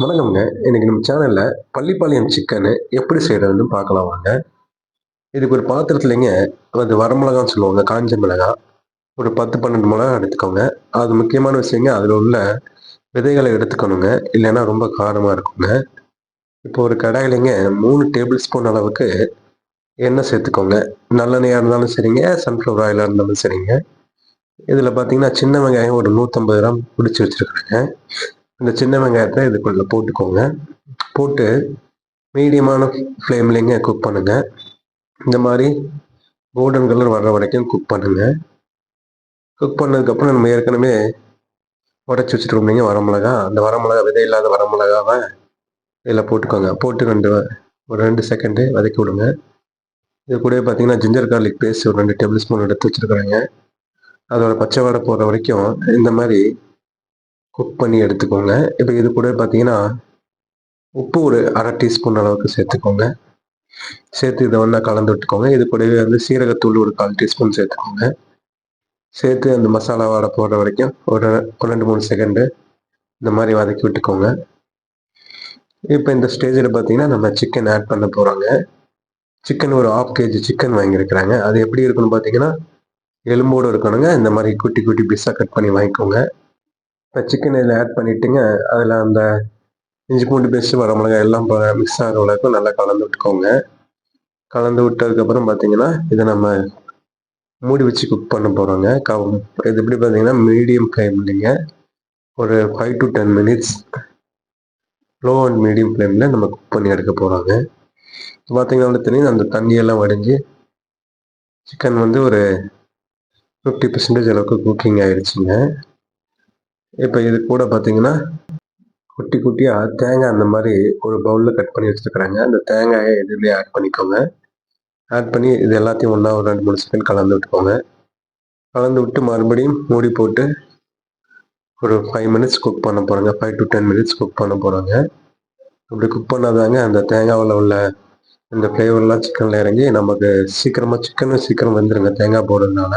வணக்கம்ங்க. இன்னைக்கு நம்ம சேனல்ல பள்ளிப்பாளையம் சிக்கனு எப்படி செய்யறதுன்னு பார்க்கலாம் வாங்க. இதுக்கு ஒரு பாத்திரத்துலங்க அது வரமிளகான்னு சொல்லுவாங்க காஞ்ச மிளகா. ஒரு பத்து பன்னெண்டு மிளகா எடுத்துக்கோங்க. அது முக்கியமான விஷயங்க அதில் உள்ள விதைகளை எடுத்துக்கணுங்க. இல்லைன்னா ரொம்ப காரமாக இருக்குங்க. இப்போ ஒரு கடாயிலைங்க மூணு டேபிள் ஸ்பூன் அளவுக்கு எண்ணெய் சேர்த்துக்கோங்க. நல்லெண்ணெயாக இருந்தாலும் சரிங்க சன்ஃப்ளவர் ஆயிலாக இருந்தாலும் சரிங்க. இதில் பார்த்தீங்கன்னா சின்ன வெங்காயம் ஒரு நூற்றம்பது கிராம் பிடிச்சி வச்சுருக்குறேங்க. இந்த சின்ன வெங்காயத்தை இதுக்குள்ளே போட்டுக்கோங்க. போட்டு மீடியமான ஃப்ளேம்லேங்க குக் பண்ணுங்க. இந்த மாதிரி கோல்டன் கலர் வர்ற வரைக்கும் குக் பண்ணுங்க. குக் பண்ணதுக்கப்புறம் நம்ம ஏற்கனவே உடச்சி வச்சுருக்கோம் வரமிளகா அந்த வரமிளகா விதை இல்லாத வரமிளகாவை இதில் போட்டுக்கோங்க. போட்டு ரெண்டு ஒரு ரெண்டு செகண்டு வதக்கி விடுங்க. இது கூட பார்த்தீங்கன்னா ஜிஞ்சர் கார்லிக் பேஸ்ட் ஒரு ரெண்டு டேபிள் ஸ்பூன் எடுத்து வச்சுருக்குறேங்க. அதோட பச்சை வாடை போகிற வரைக்கும் இந்த மாதிரி குக் பண்ணி எடுத்துக்கோங்க. இப்போ இது கூட பார்த்தீங்கன்னா உப்பு ஒரு அரை டீஸ்பூன் அளவுக்கு சேர்த்துக்கோங்க. சேர்த்து இதை ஒன்றா கலந்து விட்டுக்கோங்க. இது கூடவே வந்து சீரகத்தூள் ஒரு கால் டீஸ்பூன் சேர்த்துக்கோங்க. சேர்த்து அந்த மசாலா வாடை போடுற வரைக்கும் ஒரு ரெண்டு மூணு செகண்டு இந்த மாதிரி வதக்கி விட்டுக்கோங்க. இப்போ இந்த ஸ்டேஜில் பார்த்தீங்கன்னா நம்ம சிக்கன் ஆட் பண்ண போகிறோங்க சிக்கன் ஒரு ஆஃப் கேஜி சிக்கன் வாங்கியிருக்கிறாங்க. அது எப்படி இருக்குன்னு பார்த்தீங்கன்னா எலும்போடு இருக்கணுங்க. இந்த மாதிரி குட்டி குட்டி பீஸாக கட் பண்ணி வாங்கிக்கோங்க. இப்போ சிக்கன் இதில் ஆட் பண்ணிவிட்டுங்க அதில் அந்த இஞ்சி பூண்டு பேஸ்ட்டு வரமிளகாய் எல்லாம் மிக்ஸ் ஆகிற அளவுக்கு நல்லா கலந்து விட்டுக்கோங்க. கலந்து விட்டதுக்கப்புறம் பார்த்தீங்கன்னா இதை நம்ம மூடி வச்சு குக் பண்ண போகிறோங்க க இது எப்படி பார்த்தீங்கன்னா மீடியம் ஃப்ளேம்லிங்க இல்லைங்க. ஒரு five to ten minutes low and medium ஃப்ளேமில் நம்ம குக் பண்ணி எடுக்க போகிறாங்க பார்த்தீங்கன்னா தெரியும் அந்த தண்ணியெல்லாம் வடிஞ்சு சிக்கன் வந்து ஒரு ஃபிஃப்டி பர்சன்டேஜ் அளவுக்கு குக்கிங் ஆகிடுச்சிங்க இப்போ இது கூட பார்த்தீங்கன்னா குட்டி குட்டியாக தேங்காய் அந்த மாதிரி ஒரு பவுலில் கட் பண்ணி வச்சுருக்குறாங்க. அந்த தேங்காயை இதுலேயே ஆட் பண்ணிக்கோங்க. ஆட் பண்ணி இது எல்லாத்தையும் ஒன்றா ஒரு ரெண்டு மூணு செகண்ட் கலந்து விட்டுக்கோங்க. கலந்து விட்டு மறுபடியும் மூடி போட்டு ஒரு ஃபைவ் மினிட்ஸ் குக் பண்ண போகிறாங்க five to ten minutes cook பண்ண போகிறாங்க இப்படி குக் பண்ணாதாங்க அந்த தேங்காவில் உள்ள இந்த ஃப்ளேவர்லாம் சிக்கனில் இறங்கி நமக்கு சீக்கிரமாக சிக்கனும் சீக்கிரம் வந்துடுங்க தேங்காய் போடுறதுனால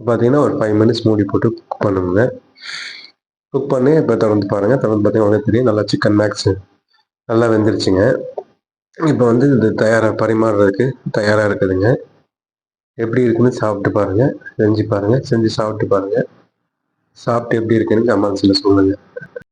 பார்த்தீங்கன்னா ஒரு ஃபைவ் மினிட்ஸ் மூடி போட்டு குக் பண்ணுங்க. குக் பண்ணி இப்போ திறந்து பாருங்கள் திறந்து பார்த்தீங்கன்னா தெரியும். நல்லா சிக்கன் மேக்ஸ் நல்லா வெந்துருச்சுங்க. இப்போ வந்து இது தயாராக பரிமாறுறதுக்கு தயாராக இருக்குதுங்க. எப்படி இருக்குன்னு சாப்பிட்டு பாருங்கள் செஞ்சு பாருங்கள் செஞ்சு சாப்பிட்டு பாருங்கள் சாப்பிட்டு எப்படி இருக்குன்னு கமெண்ட்ஸில் சொல்லுங்கள்